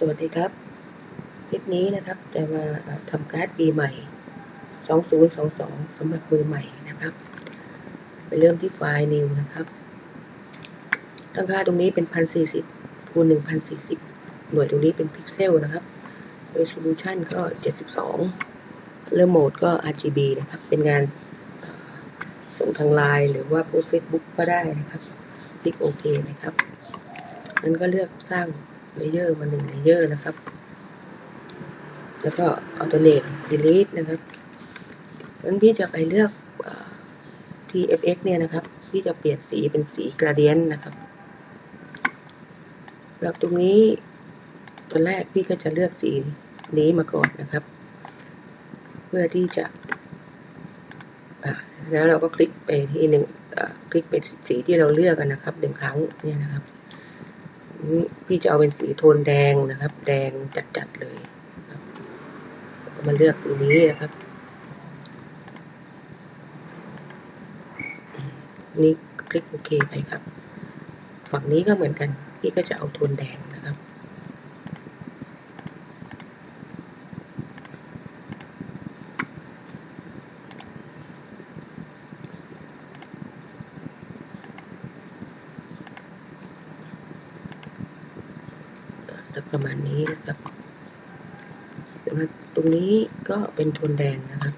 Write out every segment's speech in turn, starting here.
สวัสดีครับคลิปนี้นะครับจะมาทำการ์ดปีใหม่ 2022สำหรับมือใหม่นะครับ ไปเริ่มที่ไฟล์ new นะครับ ตั้งค่าตรงนี้เป็น 1040คูณ1040 หน่วยตรงนี้เป็นพิกเซลนะครับ resolution ก็ 72 เริ่มโหมดก็ RGB นะครับ เป็นงานส่งทางไลน์หรือว่าโพสเฟซบุ๊กก็ได้นะครับ คลิกโอเคนะครับนั้นก็เลือกสร้าง เลเยอร์มาหนึ่งเลเยอร์นะครับ แล้วก็ alternate delete นะครับนั้นพี่จะไปเลือกที่ fx เนี่ยนะครับ พี่จะเปลี่ยนสีเป็นสี gradient นะครับแล้วตรงนี้ตอนแรกพี่ก็จะเลือกสีนี้มาก่อนนะครับ เพื่อที่จะแล้วเราก็คลิกไปที่หนึ่งคลิกไปสีที่เราเลือกกันนะครับหนึ่งครั้งเนี่ยนะครับ นี่พี่จะเอาเป็นสีโทนแดงนะครับ แดงจัดๆเลยมาเลือกตรงนี้นะครับ นี่คลิกโอเคไปครับ ฝั่งนี้ก็เหมือนกัน พี่ก็จะเอาโทนแดงะประมาณนี้นะครับแล้วตรงนี้ก็เป็นโทนแดงนะครับ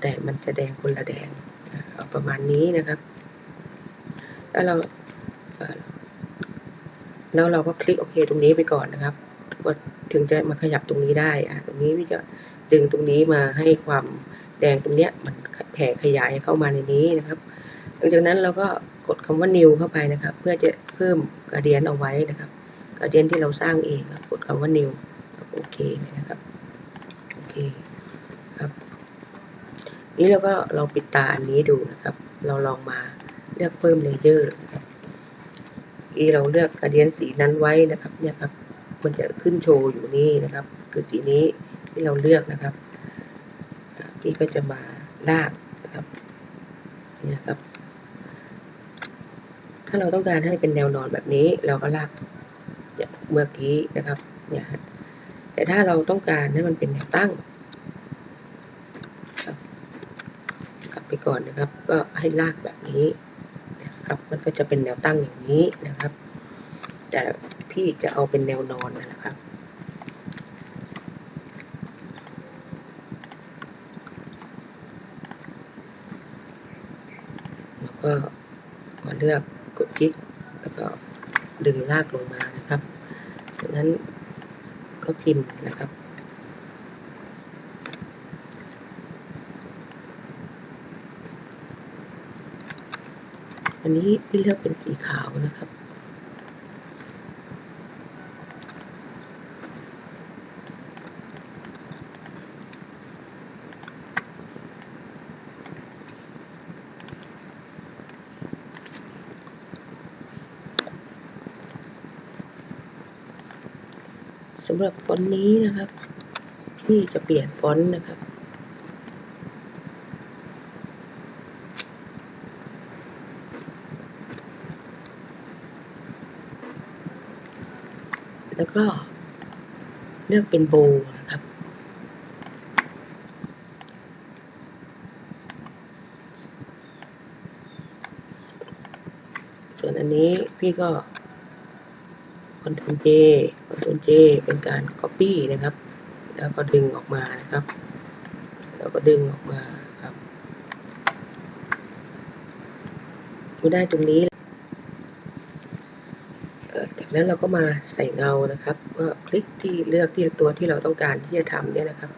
แต่มันจะแดงคนละแดงเอาประมาณนี้นะครับ แล้วเราแล้วเราก็คลิกโอเคตรงนี้ไปก่อนนะครับว่าถึงจะมาขยับตรงนี้ได้อะตรงนี้พี่จะดึงตรงนี้มาให้ความแดงตรงเนี้ยมันแผ่ขยายเข้ามาในนี้นะครับ หลังจากนั้นเราก็กดคำว่า new เข้าไปนะครับ เพื่อจะเพิ่มกระเดียนเอาไว้นะครับ กระเดียนที่เราสร้างเองครับกดคำว่า new โอเคนะครับโอเคครับ นี้เราก็ลองปิดตาอันนี้ดูนะครับ เราลองมาเลือกเพิ่มเลเยอร์นี่เราเลือกกระเดียนสีนั้นไว้นะครับ เนี่ยครับ มันจะขึ้นโชว์อยู่นี่นะครับ คือสีนี้ที่เราเลือกนะครับนี่ก็จะมาลากนะครับเนี่ยครับ ถ้าเราต้องการให้เป็นแนวนอนแบบนี้ เราก็ลาก เมื่อกี้นะครับเนี่ยแต่ถ้าเราต้องการให้มันเป็นแนวตั้งกลับไปก่อนนะครับ ก็ให้ลากแบบนี้นะครับ มันก็จะเป็นแนวตั้งอย่างนี้นะครับ แต่พี่จะเอาเป็นแนวนอนนะครับแล้วก็มาเลือกกดคลิกแล้วก็ดึงลากลงมา นะครับจากนั้นก็พิมพ์นะครับ อันนี้พี่เลือกเป็นสีขาวนะครับำหรับฟอนต์นี้นะครับพี่จะเปลี่ยนฟอนต์นะครับ แล้วก็เลือกเป็นโบนะครับ ส่วนอันนี้พี่ก็ Ctrl J Ctrl J เป็นการ Copy นะครับ แล้วก็ดึงออกมานะครับ แล้วก็ดึงออกมาครับไม่ได้ตรงนี้ จากนั้นเราก็มาใส่เงานะครับก็คลิกที่เลือกที่ตัวที่เราต้องการที่จะทำเนี่ยนะครับ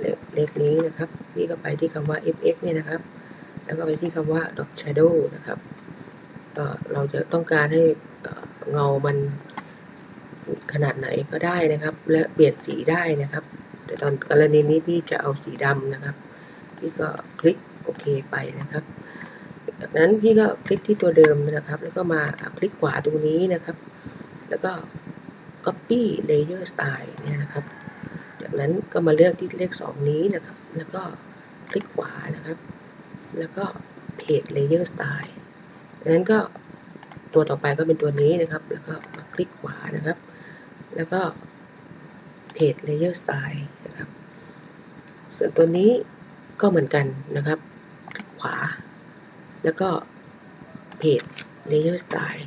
เลขเลขนี้นะครับนี่ก็ไปที่คำว่า fx เนี่ยนะครับ แล้วก็ไปที่คำว่า dot shadow นะครับเราจะต้องการให้เงามัน ขนาดไหนก็ได้นะครับ และเปลี่ยนสีได้นะครับ แต่ตอนกรณีนี้พี่จะเอาสีดำนะครับ พี่ก็คลิกโอเคไปนะครับ จากนั้นพี่ก็คลิกที่ตัวเดิมนะครับ แล้วก็มาคลิกขวาตรงนี้นะครับ แล้วก็ copy layer style เนี่ยนะครับ จากนั้นก็มาเลือกที่เลขสองนี้นะครับ แล้วก็คลิกขวานะครับ แล้วก็ paste layer style จากนั้นก็ตัวต่อไปก็เป็นตัวนี้นะครับ แล้วก็มาคลิกขวานะครับ แล้วก็เพจ Layer Style นะครับ ส่วนตัวนี้ก็เหมือนกันนะครับ ขวา แล้วก็เพจ Layer Style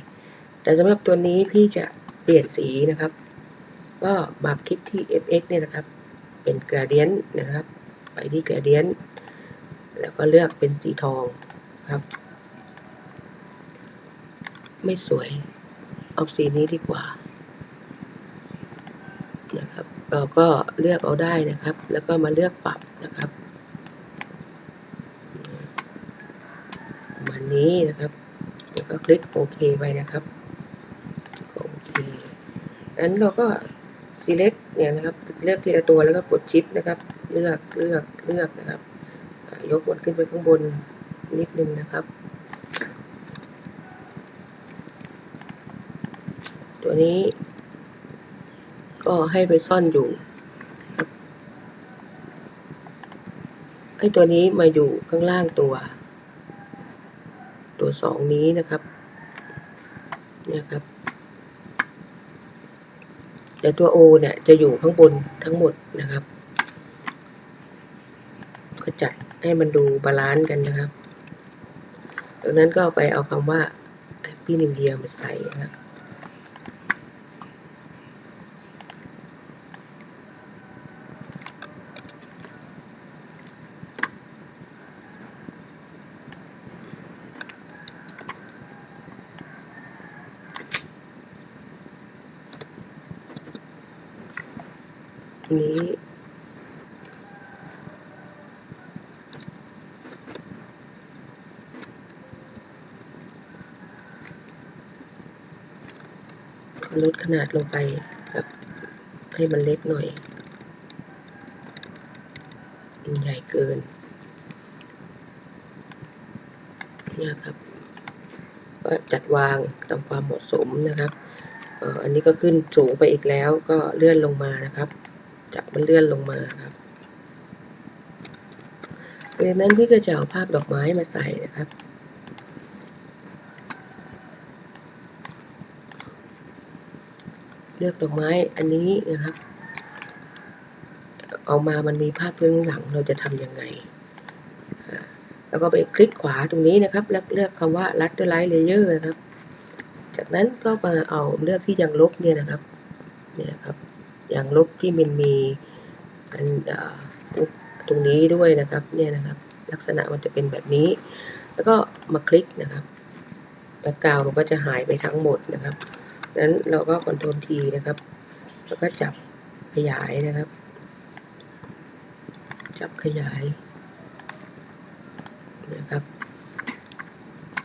แต่สำหรับตัวนี้พี่จะเปลี่ยนสีนะครับ ก็มาคลิกที่ FX เนี่ยนะครับ เป็น gradient นะครับ ไปที่ gradient แล้วก็เลือกเป็นสีทองครับ ไม่สวย เอาสีนี้ดีกว่า เราก็เลือกเอาได้นะครับ แล้วก็มาเลือกปรับนะครับมาณนี้นะครับ แล้วก็คลิกโอเคไปนะครับโอเคนั้นเราก็ select เนี่ยนะครับเลือกทีละตัวแล้วก็กดชิปนะครับ เลือกเลือกเลือกนะครับ ยกมันขึ้นไปข้างบนนิดนึงนะครับ ตัวนี้ ก็ให้ไปซ่อนอยู่ให้ตัวนี้มาอยู่ข้างล่างตัว ตัวสองนี้นะครับเนี่ยครับ แต่ตัว O เนี่ยจะอยู่ข้างบนทั้งหมดนะครับก็จัดให้มันดูบาลานซ์กันนะครับดังนั้นก็ไปเอาคำว่า Happy New Year มาใส่นะครับ ลดขนาดลงไปครับให้มันเล็กหน่อยมันใหญ่เกินเนี่ยครับ ก็จัดวางตามความเหมาะสมนะครับอันนี้ก็ขึ้นสูงไปอีกแล้วก็เลื่อนลงมานะครับจากมันเลื่อนลงมาครับเพราะฉะนั้นพี่ก็จะเอาภาพดอกไม้มาใส่นะครับ ลือกดอกไม้อันนี้นะครับเอามามันมีภาพพื้นหลังเราจะทำยังไง แล้วก็ไปคลิกขวาตรงนี้นะครับ แล้วเลือกคำว่า Laterite Layer นะครับ จากนั้นก็มาเอาเลือกที่ยังลบเนี่ยนะครับเนี่ยครับยางลบที่มันมีอันตรงนี้ด้วยนะครับเนี่ยนะครับ ลักษณะมันจะเป็นแบบนี้ แล้วก็มาคลิกนะครับแบ็กกาวมันก็จะหายไปทั้งหมดนะครับ นั้นเราก็คอนโทรลทีนะครับ แล้วก็จับขยายนะครับ จับขยายนะครับ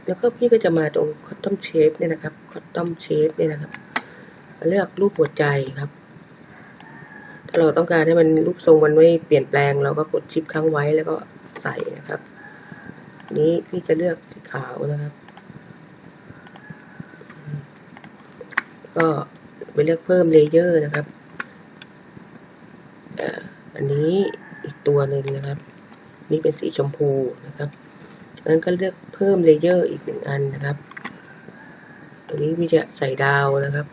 แล้วก็พี่ก็จะมาตรง custom shape เนี่ยนะครับ custom shape เนี่ยนะครับ เลือกรูปหัวใจครับ ถ้าเราต้องการให้มันรูปทรงมันไม่เปลี่ยนแปลง เราก็กดชิปค้างไว้แล้วก็ใส่นะครับ นี้พี่จะเลือกสีขาวนะครับ ก็ไปเลือกเพิ่มเลเยอร์นะครับอันนี้อีกตัวหนึ่งนะครับ นี่เป็นสีชมพูนะครับจากนั้นก็เลือกเพิ่มเลเยอร์อีกหนึ่งอันนะครับ ตัวนี้พี่จะใส่ดาวนะครับ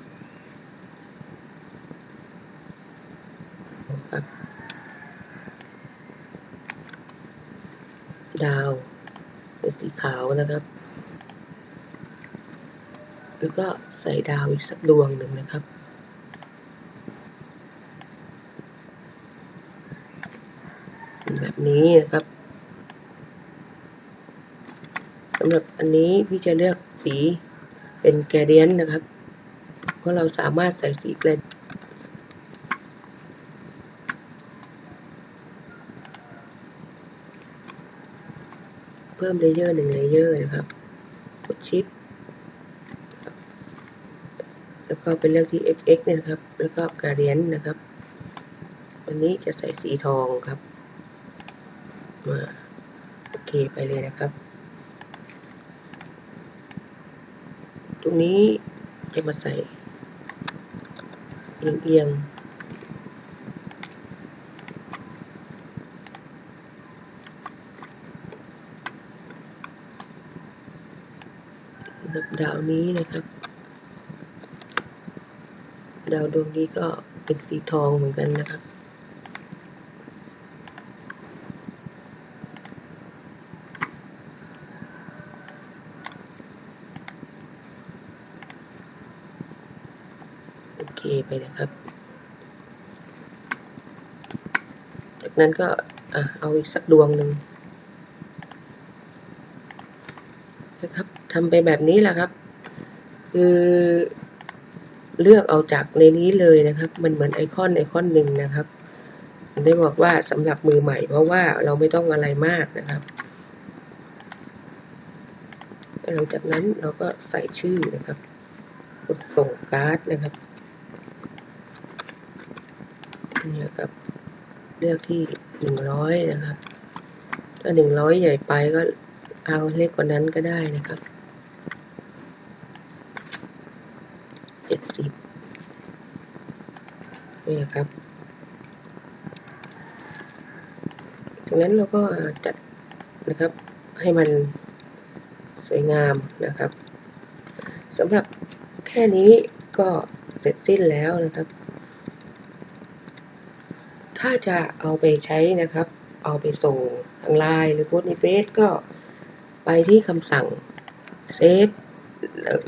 ครับ ดาวเป็นสีขาวนะครับ แล้วก็ ส่ดาวอีกสักดวงหนึ่งนะครับ แบบนี้นะครับสำหรับอันนี้พี่จะเลือกสีเป็นแกเดียนนะครับ เพราะเราสามารถใส่สีแกรเพิ่มเลเยอร์หนึ่งเลเยอร์นะครับ กดชิป แล้วก็เป็นเลือกที่ fx เนี่ยนะครับ แล้วก็ gradient นะครับอันนี้จะใส่สีทองครับ มาโอเคไปเลยนะครับ ตรงนี้จะมาใส่เอียงเอียงดาวนี้นะครับ ดาวดวงนี้ก็เป็นสีทองเหมือนกันนะครับ โอเคไปนะครับ จากนั้นก็อะเอาอีกสักดวงหนึ่งนะครับทำไปแบบนี้แหละครับ คือ เลือกเอาจากในนี้เลยนะครับ มันเหมือนไอคอนไอคอนหนึ่งนะครับผมได้บอกว่าสำหรับมือใหม่ เพราะว่าเราไม่ต้องอะไรมากนะครับหลังจากนั้นเราก็ใส่ชื่อนะครับ กดส่งการ์ดนะครับเนี่ยครับ เลือกที่หนึ่งร้อยนะครับ ถ้าหนึ่งร้อยใหญ่ไปก็เอาเล็กกว่านั้นก็ได้นะครับเจ็ดสิบ นี่นะครับ จากนั้นเราก็จัดนะครับให้มันสวยงามนะครับสำหรับแค่นี้ก็เสร็จสิ้นแล้วนะครับ ถ้าจะเอาไปใช้นะครับ เอาไปส่งทางไลน์หรือโพสในเฟซก็ไปที่คำสั่งเซฟ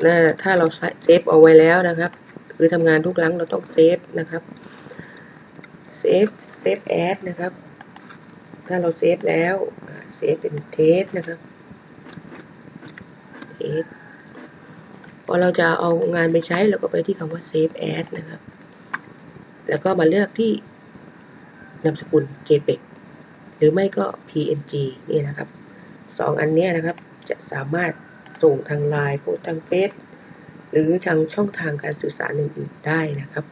นะถ้าเราเซฟเอาไว้แล้วนะครับ คือทำงานทุกครั้งเราต้องเซฟนะครับ เซฟเซฟแอดนะครับ ถ้าเราเซฟแล้วเซฟเป็นเทสนะครับเทสพอเราจะเอางานไปใช้เราก็ไปที่คำว่า Save As นะครับ แล้วก็มาเลือกที่นามสกุล JPEG หรือไม่ก็ PNG นี่นะครับสองอันนี้นะครับจะสามารถส่งทางไลน์โพสต์ทางเฟซหรือทางช่องทางการสื่อสารอื่นๆได้นะครับ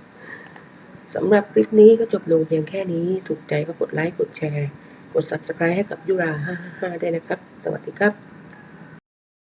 สำหรับคลิปนี้ก็จบลงเพียงแค่นี้ ถูกใจก็กดไลค์ กดแชร์ กด Subscribe ให้กับยุรา555ด้วยนะครับ สวัสดีครับ